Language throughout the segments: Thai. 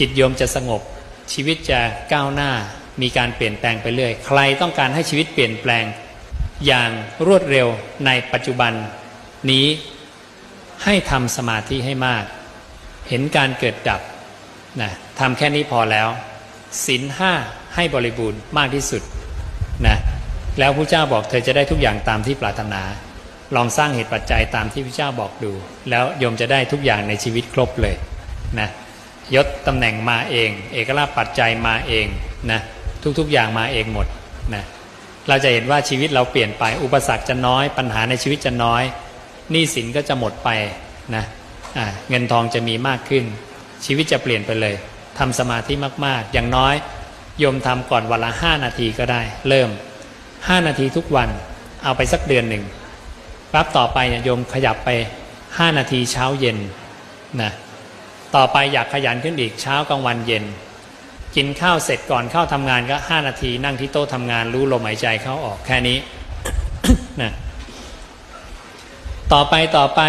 จิตโยมจะสงบ ชีวิตจะก้าวหน้ามีการเปลี่ยนแปลงไปเรื่อย ใครต้องการให้ชีวิตเปลี่ยนแปลง อย่างรวดเร็วในปัจจุบันนี้ให้ทำสมาธิให้มาก เห็นการเกิดดับนะทำแค่นี้พอแล้วศีลห้าให้บริบูรณ์มากที่สุดนะแล้วพระเจ้าบอกเธอจะได้ทุกอย่างตามที่ปรารถนา ลองสร้างเหตุปัจจัยตามที่พระเจ้าบอกดู แล้วโยมจะได้ทุกอย่างในชีวิตครบเลยนะ ยศตำแหน่งมาเอง เอกราปัจจัยมาเองนะทุกๆอย่างมาเองหมดนะเราจะเห็นว่าชีวิตเราเปลี่ยนไป อุปสรรคจะน้อย ปัญหาในชีวิตจะน้อยหนี้สินก็จะหมดไปนะอ่าเงินทองจะมีมากขึ้น ชีวิตจะเปลี่ยนไปเลยทำสมาธิมากๆ อย่างน้อยโยมทำก่อนวันละห้านาทีก็ได้ เริ่มห้านาทีทุกวันเอาไปสักเดือนหนึ่งปั๊บต่อไปเนี่ยโยมขยับไป5นาทีเช้าเย็นนะ ต่อไปอยากขยันขึ้นอีกเช้ากลางวันเย็น กินข้าวเสร็จก่อนเข้าทำงานก็ 5 นาทีนั่งที่โต๊ะทำงานรู้ลมหายใจเข้าออกแค่นี้นะต่อไปต่อไป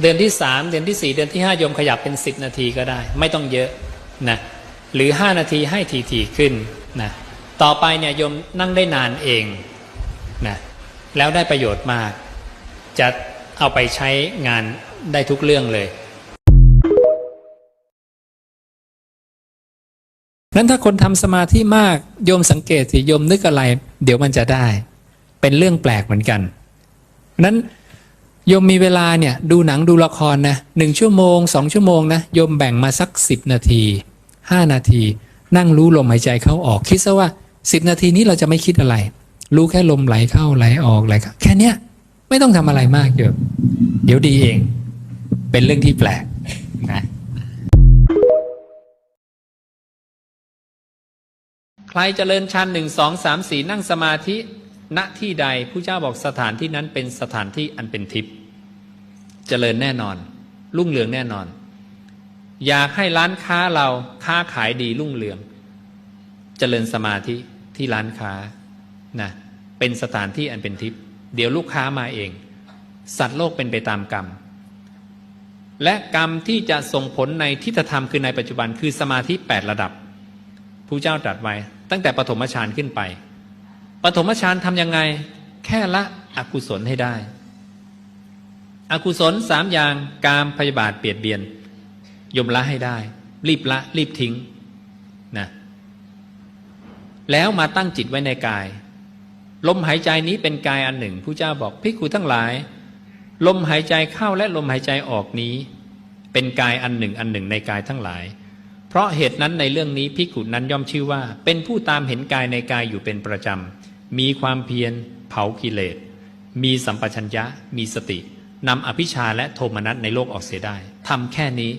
เดือนที่ 3 เดือนที่ 4 เดือนที่5โยมขยับเป็น 10 นาทีก็ได้ ไม่ต้องเยอะนะหรือ 5 นาทีให้ทีๆขึ้นนะต่อไปเนี่ยยมนั่งได้นานเองนะแล้วได้ประโยชน์มาก จะเอาไปใช้งานได้ทุกเรื่องเลย นั้นถ้าคนทำสมาธิมากโยมสังเกตสิโยมนึกอะไร เดี๋ยวมันจะได้ เป็นเรื่องแปลกเหมือนกันนั้นโยมมีเวลาเนี่ยดูหนังดูละครนะหนึ่งชั่วโมงสองชั่วโมงนะโยมแบ่งมาสักสิบนาทีห้านาที นั่งรู้ลมหายใจเข้าออก คิดซะว่าสิบนาทีนี้เราจะไม่คิดอะไร รู้แค่ลมไหลเข้าไหลออกไหลแค่เนี้ยไม่ต้องทำอะไรมากโยมเดี๋ยวดีเอง เป็นเรื่องที่แปลก ครเจริญชันหนึ่งสองสามสี่นั่งสมาธิณที่ใดผู้เจ้าบอกสถานที่นั้นเป็นสถานที่อันเป็นทิพย์เจริญแน่นอน รุ่งเรืองแน่นอน อยากให้ร้านค้าเราค้าขายดีรุ่งเรือง เจริญสมาธิที่ร้านค้านะเป็นสถานที่อันเป็นทิพย์เดี๋ยวลูกค้ามาเอง สัตว์โลกเป็นไปตามกรรม และกรรมที่จะส่งผลในทิฏฐธรรมคือในปัจจุบันคือสมาธิ 8 ระดับผู้เจ้าตรัสไว้ ตั้งแต่ปฐมฌานขึ้นไป ปฐมฌานทำยังไง แค่ละอกุศลให้ได้ อกุศลสามอย่างกามพยาบาทเปียดเบียนยมละให้ได้ รีบละรีบทิ้งนะแล้วมาตั้งจิตไว้ในกาย ลมหายใจนี้เป็นกายอันหนึ่งผู้เจ้าบอกพิกขุทั้งหลาย ลมหายใจเข้าและลมหายใจออกนี้ เป็นกายอันหนึ่งอันหนึ่งในกายทั้งหลาย ราะเหตุนั้นในเรื่องนี้พิกขุนั้นย่อมชื่อว่า เป็นผู้ตามเห็นกายในกายอยู่เป็นประจำ มีความเพียรเผากิเลส มีสัมปชัญญะ มีสตินำอภิชาและโทมนัสในโลกออกเสียได้ทำแค่นี้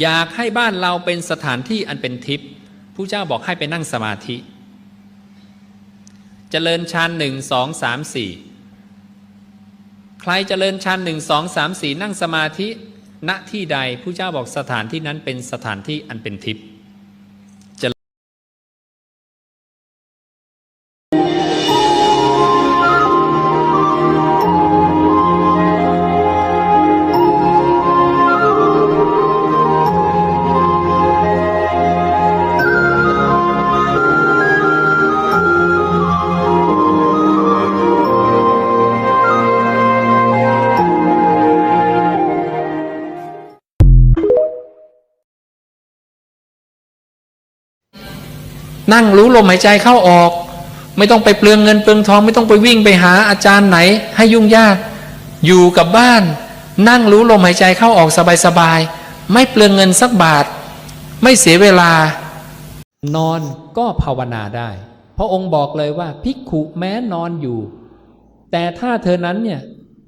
อยากให้บ้านเราเป็นสถานที่อันเป็นทิพย์ผู้เจ้าบอกให้ไปนั่งสมาธิเจริญฌานหนึ่งสองสามสี่ใครเจริญฌานหนึ่งสองสามสี่นั่งสมาธิณที่ใดผู้เจ้าบอกสถานที่นั้นเป็นสถานที่อันเป็นทิพย์ นั่งรู้ลมหายใจเข้าออก ไม่ต้องไปเปลืองเงินเปลืองทอง ไม่ต้องไปวิ่งไปหาอาจารย์ไหน ให้ยุ่งยาก อยู่กับบ้าน นั่งรู้ลมหายใจเข้าออกสบายๆไม่เปลืองเงินสักบาท ไม่เสียเวลา นอนก็ภาวนาได้ เพราะองค์บอกเลยว่าภิกขุแม้นอนอยู่ แต่ถ้าเธอนั้นเนี่ย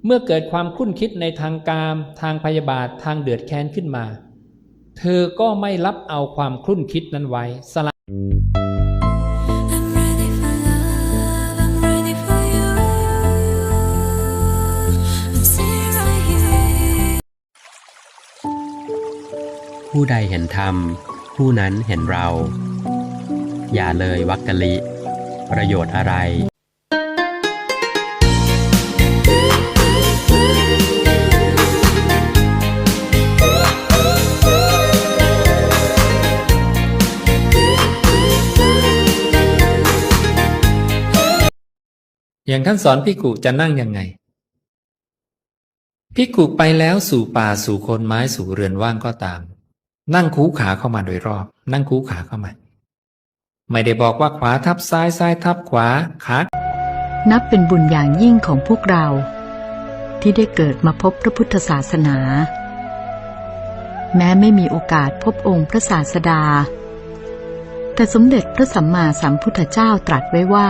เมื่อเกิดความคุ้นคิดในทางกาม ทางพยาบาททางเดือดแค้นขึ้นมา เธอก็ไม่รับเอาความคลุ่นคิดนั้นไว้สล ผู้ใดเห็นธรรม ผู้นั้นเห็นเรา อย่าเลยวักกะลิ ประโยชน์อะไรอย่างท่านสอนพิกุจะนั่งยังไงพิกุไปแล้วสู่ป่าสู่คนไม้สู่เรือนว่างก็ตาม นั่งคูขาเข้ามาโดยรอบ นั่งคูขาเข้ามา ไม่ได้บอกว่าขวาทับซ้ายซ้ายทับขวาขานับเป็นบุญอย่างยิ่งของพวกเรา ที่ได้เกิดมาพบพระพุทธศาสนา แม้ไม่มีโอกาสพบองค์พระศาสดา แต่สมเด็จพระสัมมาสัมพุทธเจ้าตรัสไว้ว่า